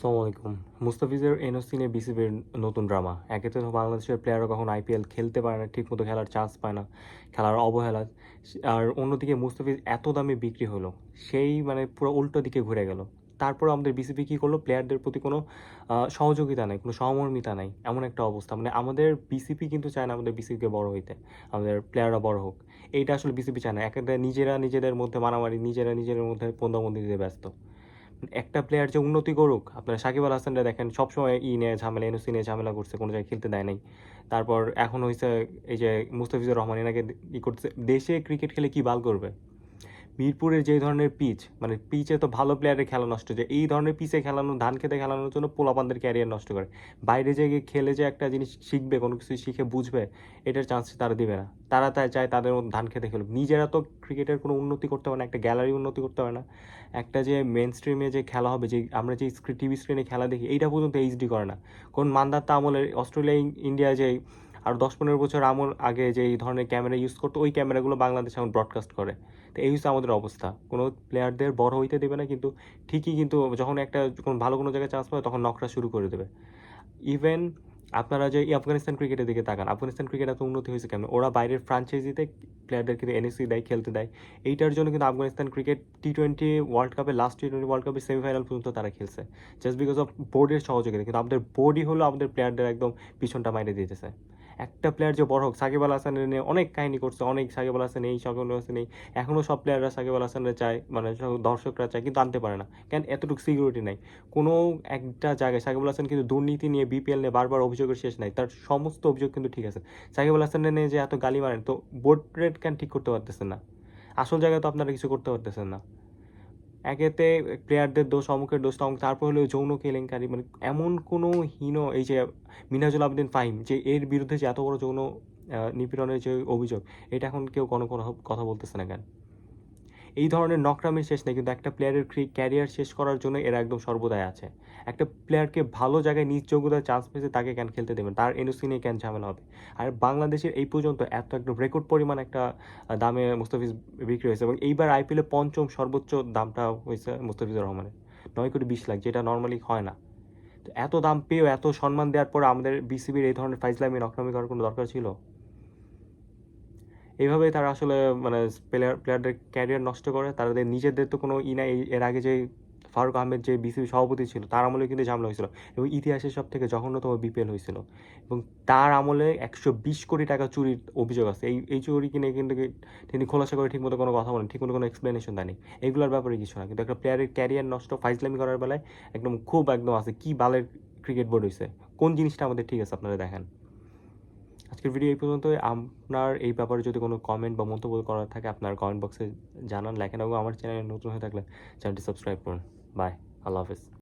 আসসালামু আলাইকুম। মুস্তাফিজের এনওসি নিয়ে বিসিবির নতুন ড্রামা। একে তো বাংলাদেশের প্লেয়াররা কখন আইপিএল খেলতে পারে না, ঠিকমতো খেলার চান্স পায় না, খেলার অবহেলা। আর অন্যদিকে মুস্তাফিজ এত দামে বিক্রি হলো, সেই মানে পুরো উল্টো দিকে ঘুরে গেল। তারপর আমাদের বিসিবি কী করল? প্লেয়ারদের প্রতি কোনো সহযোগিতা নাই, কোনো সহমর্মিতা নাই, এমন একটা অবস্থা। মানে আমাদের বিসিপি কিন্তু চায় না আমাদের বিসিবিকে বড় হইতে, আমাদের প্লেয়াররা বড় হোক। এইটা আসলে বিসিপি চায় না। একেবারে নিজেরা নিজেদের মধ্যে মারামারি, নিজেরা নিজেদের মধ্যে পন্দাবন্দি দিতে ব্যস্ত। একটা প্লেয়ার যে উন্নতি করুক, আপনারা সাকিব আল হাসানরা দেখেন, সবসময় ই নিয়ে ঝামেলা এনওসি নিয়ে ঝামেলা করছে, কোনো জায়গায় খেলতে দেয় নাই। তারপর এখন হয়েছে এই যে মুস্তাফিজুর রহমান, এনাকে ই করছে দেশে ক্রিকেট খেলে কি বাল করবে? মিরপুরের যে ধরনের পিচ মানে পিচে তো ভালো প্লেয়ারের খেলা নষ্ট, যে এই ধরনের পিচে খেলানো, ধান খেতে খেলানোর জন্য পোলাপানদের ক্যারিয়ার নষ্ট করে। বাইরে যে খেলে যে একটা জিনিস শিখবে, কোনো কিছু শিখে বুঝবে, এটার চান্স তারা দিবে না। তারা তাই চায় তাদের মতো ধান খেতে খেলুক। নিজেরা তো ক্রিকেটের কোনো উন্নতি করতে পারে না, একটা গ্যালারি উন্নতি করতে পারে না। একটা যে মেন স্ট্রিমে যে খেলা হবে, যে আমরা যে টিভি স্ক্রিনে খেলা দেখি, এইটা পর্যন্ত এইচডি করে না। কোন মান্দাত্তা আমলের অস্ট্রেলিয়া ইন্ডিয়া যে আর দশ পনেরো বছর আমল আগে যে এই ধরনের ক্যামেরা ইউজ করতো, ওই ক্যামেরাগুলো বাংলাদেশ এখন ব্রডকাস্ট করে। তো এই হচ্ছে আমাদের অবস্থা। কোনো প্লেয়ারদের বড় হইতে দেবে না, কিন্তু ঠিকই কিন্তু যখন একটা যখন ভালো কোনো জায়গায় চান্স পাবে, তখন নকরা শুরু করে দেবে। ইভেন আপনারা যে আফগানিস্তান ক্রিকেটের দিকে তাকান, আফগানিস্তান ক্রিকেট এত উন্নতি হয়েছে কেন? ওরা বাইরের ফ্রাঞ্চাইজিতে প্লেয়ারদের কিন্তু এনএসসি দেয়, খেলতে দেয়। এইটার জন্য কিন্তু Afghanistan cricket T twenty world কাপে লাস্ট টি টোয়েন্টি ওয়ার্ল্ড কাপের সেমিফাইনাল পর্যন্ত তারা খেলছে। জাস্ট বিকজ অফ বোর্ডের সহযোগিতা, কিন্তু আমাদের বোর্ডই হলো আমাদের প্লেয়ারদের একদম পিছনটা মাইনে দিতেছে। একটা প্লেয়ার যে বড় হোক, সাকিব আল হাসানের নিয়ে অনেক কাহিনী করছে, অনেক সাকিব আল হাসান এই সাকিব আল হাসান এই এখনও সব প্লেয়াররা সাকিব আল হাসানরা চায় মানে দর্শকরা চায়, কিন্তু আনতে পারে না। কেন? এতটুকু সিকিউরিটি নাই। কোনো একটা জায়গায় সাকিব আল হাসান কিন্তু দুর্নীতি নিয়ে বিপিএল নিয়ে বারবার অভিযোগের শেষ নাই। তার সমস্ত অভিযোগ কিন্তু ঠিক আছে। সাকিব আল হাসানের নিয়ে যে এত গালি মারেন, তো বোর্ড রেট কেন ঠিক করতে পারতেছেন না? আসল জায়গায় তো আপনারা কিছু করতে পারতেছেন না। একেতে প্লেয়ারদের দোষ, অমুকের দোষ অমুক তারপর হলো যৌন কেলেঙ্কারি। মানে এমন কোনো হীন এই যে মিনাজুল আবদিন ফাহিম, যে এর বিরুদ্ধে যে এত বড় যৌন নিপীড়নের যে অভিযোগ, এটা এখন কেউ কোনো কোনো কথা বলতেছে না কেন? এই ধরনের নকরামের শেষ নেই, কিন্তু একটা প্লেয়ারের ক্যারিয়ার শেষ করার জন্য এরা একদম সর্বদাই আছে। একটা প্লেয়ারকে ভালো জায়গায় নিজ যোগ্যতার চান্স পেয়েছে তাকে কেন খেলতে দেবেন? তার এনওসি নিয়ে কেন ঝামেলা হবে? আর বাংলাদেশের এই পর্যন্ত এত একদম রেকর্ড পরিমাণ একটা দামে মুস্তাফিজ বিক্রি হয়েছে এবং এইবার আইপিএলে পঞ্চম সর্বোচ্চ দামটা হয়েছে মুস্তাফিজুর রহমানের। নয় কোটি বিশ লাখ, যেটা নর্মালি হয় না। তো এত দাম পেয়েও এত সম্মান দেওয়ার পর আমাদের বিসিবির এই ধরনের ফাইজলামি নকরামি করার কোনো দরকার ছিল? এইভাবে তারা আসলে মানে প্লেয়ার প্লেয়ারদের ক্যারিয়ার নষ্ট করে, তাদের নিজেদের তো কোনো ই নাই। এর আগে যে ফারুক আহমেদ যে বিসিবি সভাপতি ছিল, তার আমলে কিন্তু ঝামেলা হয়েছিল। এবং ইতিহাসের সব থেকে জঘন্যতম বিপিএল হয়েছিল। এবং তার আমলে একশো বিশ কোটি টাকা চুরির অভিযোগ আছে। এই এই চুরি কিনে কিন্তু তিনি খোলাসা করে ঠিকমতো কোনো কথা বলেন, ঠিকমতো কোনো এক্সপ্লেনেশন দেয়নি এগুলোর ব্যাপারে কিছু না। কিন্তু একটা প্লেয়ারের ক্যারিয়ার নষ্ট, ফাইজলামি করার বেলায় একদম খুব একদম আছে, কি বালের ক্রিকেট বোর্ড হয়েছে কোন জিনিসটা আমাদের ঠিক আছে আপনারা দেখেন? আজকের ভিডিও এই পর্যন্ত আপনার এই ব্যাপারে যদি কোনো কমেন্ট বা মন্তব্য করার থাকে, আপনার কমেন্ট বক্সে জানান লেখেন এবং আমার চ্যানেলে নতুন হয়ে থাকলে চ্যানেলটি সাবস্ক্রাইব করুন। বাই আল্লাহ হাফিজ।